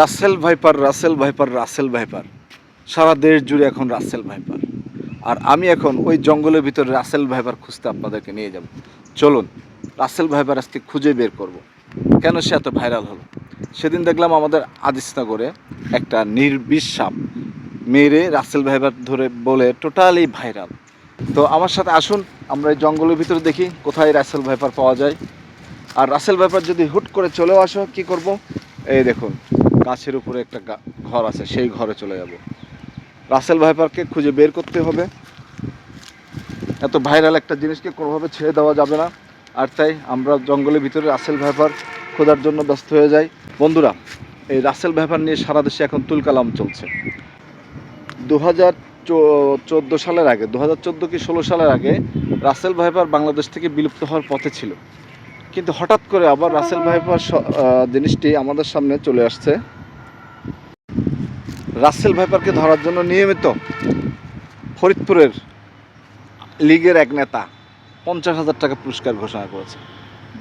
Russell viper Russell viper Russell viper. সারা দেশ জুড়ে এখন রাসেল ভাইপার। আর আমি এখন ওই জঙ্গলের ভিতরে রাসেল ভাইপার খুঁজতে আপনাদেরকে নিয়ে যাব। চলুন, রাসেল ভাইপার আজকে খুঁজে বের করব। কেন সে এত ভাইরাল হলো? সেদিন দেখলাম আমাদের আদিসনগরে একটা নির্বিষ সাপ মেরে রাসেল ভাইপার ধরে বলে টোটালি ভাইরাল তো আমার সাথে আসুন, আমরা এই জঙ্গলের ভিতরে দেখি কোথায় রাসেল ভাইপার পাওয়া যায়। আর রাসেল ভাইপার যদি হুট করে চলেও আসো, কি করব? এই দেখুন। গাছের উপরে একটা ঘর আছে, সেই ঘরে চলে যাব। রাসেল ভাইপারকে খুঁজে বের করতে হবে। এত ভাইরাল একটা জিনিসকে কোনোভাবে ছেড়ে দেওয়া যাবে না। আর তাই আমরা জঙ্গলের ভিতরে রাসেল ভাইপার খোঁজার জন্য ব্যস্ত হয়ে যাই। বন্ধুরা, এই রাসেল ভাইপার নিয়ে সারা দেশে এখন তুলকালাম চলছে। দু হাজার চোদ্দ সালের আগে দু হাজার চোদ্দ কি ষোলো সালের আগে রাসেল ভাইপার বাংলাদেশ থেকে বিলুপ্ত হওয়ার পথে ছিল। কিন্তু হঠাৎ করে আবার রাসেল ভাইপার জিনিসটি আমাদের সামনে চলে আসছে। রাসেল ভাইপারকে ধরার জন্য নিয়মিত ফরিদপুরের লীগের এক নেতা পঞ্চাশ হাজার টাকা পুরস্কার ঘোষণা করেছে।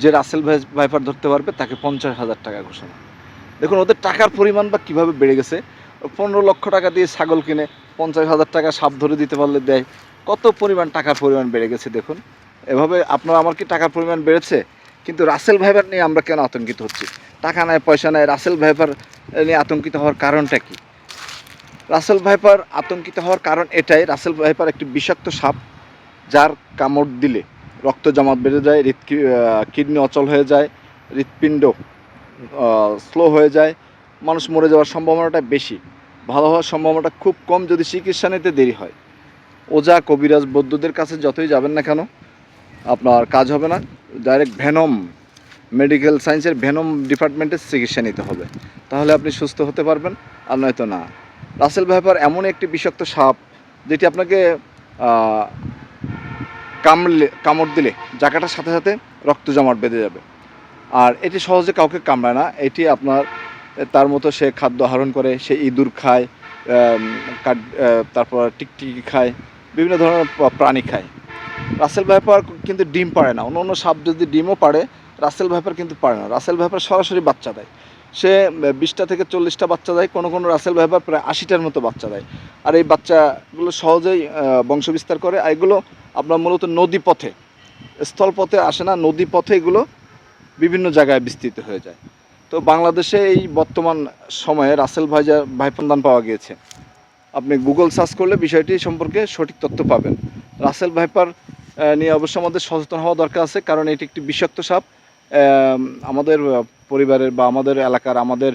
যে রাসেল ভাই ভাইপার ধরতে পারবে, তাকে পঞ্চাশ হাজার টাকা ঘোষণা। দেখুন, ওদের টাকার পরিমাণ বা কীভাবে বেড়ে গেছে, পনেরো লক্ষ টাকা দিয়ে ছাগল কিনে পঞ্চাশ হাজার টাকা সাপ ধরে দিতে পারলে দেয়। কত পরিমাণ টাকার পরিমাণ বেড়ে গেছে, দেখুন। এভাবে আপনার, আমার কি টাকার পরিমাণ বেড়েছে? কিন্তু রাসেল ভাইপার নিয়ে আমরা কেন আতঙ্কিত হচ্ছি? টাকা নেয়, পয়সা নেয়, রাসেল ভাইপার নিয়ে আতঙ্কিত হওয়ার কারণটা কি? রাসেল ভাইপার আতঙ্কিত হওয়ার কারণ এটাই। রাসেল ভাইপার একটি বিষাক্ত সাপ, যার কামড় দিলে রক্ত জমাট বেড়ে যায় হৃদ কিডনি অচল হয়ে যায়, হৃৎপিণ্ড স্লো হয়ে যায়, মানুষ মরে যাওয়ার সম্ভাবনাটা বেশি। ভালো হওয়ার সম্ভাবনাটা খুব কম যদি চিকিৎসা নিতে দেরি হয়। ওজা, কবিরাজ, বৌদ্ধদের কাছে যতই যাবেন না কেন, আপনার কাজ হবে না। ডাইরেক্ট ভেনম, মেডিকেল সায়েন্সের ভেনম ডিপার্টমেন্টের চিকিৎসা নিতে হবে। তাহলে আপনি সুস্থ হতে পারবেন, আর নয়তো না। রাসেল ভাইপার এমন একটি বিষাক্ত সাপ যেটি আপনাকে কামড়লে, কামড় দিলে জায়গাটার সাথে সাথে রক্ত জমাট বেঁধে যাবে। আর এটি সহজে কাউকে কামড়ায় না। এটি আপনার তার মতো সে খাদ্য আহরণ করে, সে ইঁদুর খায় কাঠ- তারপর টিকটিকি খায়, বিভিন্ন ধরনের প্রাণী খায়। রাসেল ভাইপার কিন্তু ডিম পারে না। অন্য অন্য সাপ যদি ডিমও পারে রাসেল ভাইপার কিন্তু পারে না। রাসেল ভাইপার সরাসরি বাচ্চা দেয়। সে বিশটা থেকে চল্লিশটা বাচ্চা দেয়, কোনো কোনো রাসেল ভাইপার প্রায় আশিটার মতো বাচ্চা দেয়। আর এই বাচ্চাগুলো সহজেই বংশবিস্তার করে। আর এগুলো আপনার মূলত নদী পথে স্থলপথে আসে না, নদী পথে এগুলো বিভিন্ন জায়গায় বিস্তৃত হয়ে যায়। তো বাংলাদেশে এই বর্তমান সময়ে রাসেল ভাইজা, ভাইপন্দান পাওয়া গিয়েছে। আপনি গুগল সার্চ করলে বিষয়টি সম্পর্কে সঠিক তথ্য পাবেন। রাসেল ভাইপার নিয়ে অবশ্য আমাদের সচেতন হওয়া দরকার আছে, কারণ এটি একটি বিষাক্ত সাপ। আমাদের পরিবারের বা আমাদের এলাকার আমাদের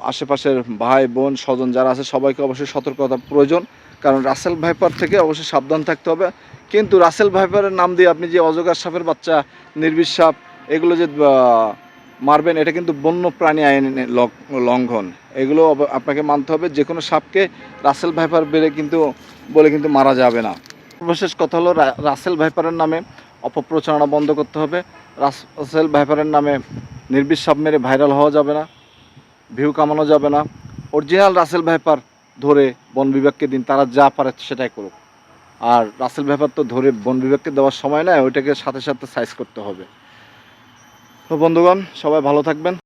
আশেপাশের ভাই, বোন, স্বজন যারা আছে, সবাইকে অবশ্যই সতর্কতা প্রয়োজন। কারণ রাসেল ভাইপার থেকে অবশ্যই সাবধান থাকতে হবে। কিন্তু রাসেল ভাইপারের নাম দিয়ে আপনি যে অজগার সাপের বাচ্চা, নির্বিষ সাপ, এগুলো যে মারবেন, এটা কিন্তু বন্য প্রাণী আইনের লং- লঙ্ঘন। এগুলো আপনাকে মানতে হবে। যে কোনো সাপকে রাসেল ভাইপার বেড়ে কিন্তু, বলে কিন্তু মারা যাবে না। সর্বশেষ কথা হলো রাসেল ভাইপারের নামে অপপ্রচারণা বন্ধ করতে হবে। রাসেল ভাইপারের নামে নির্বিষ মেরে ভাইরাল হওয়া যাবে না, ভিউ কামানো যাবে না। অরিজিনাল রাসেল ভাইপার ধরে বন বিভাগকে দিন, তারা যা পারে সেটাই করুক। আর রাসেল ভাইপার তো ধরে বন বিভাগকে দেওয়ার সময় নয় ওইটাকে সাথে সাথে সাইজ করতে হবে। তো বন্ধুগণ, সবাই ভালো থাকবেন।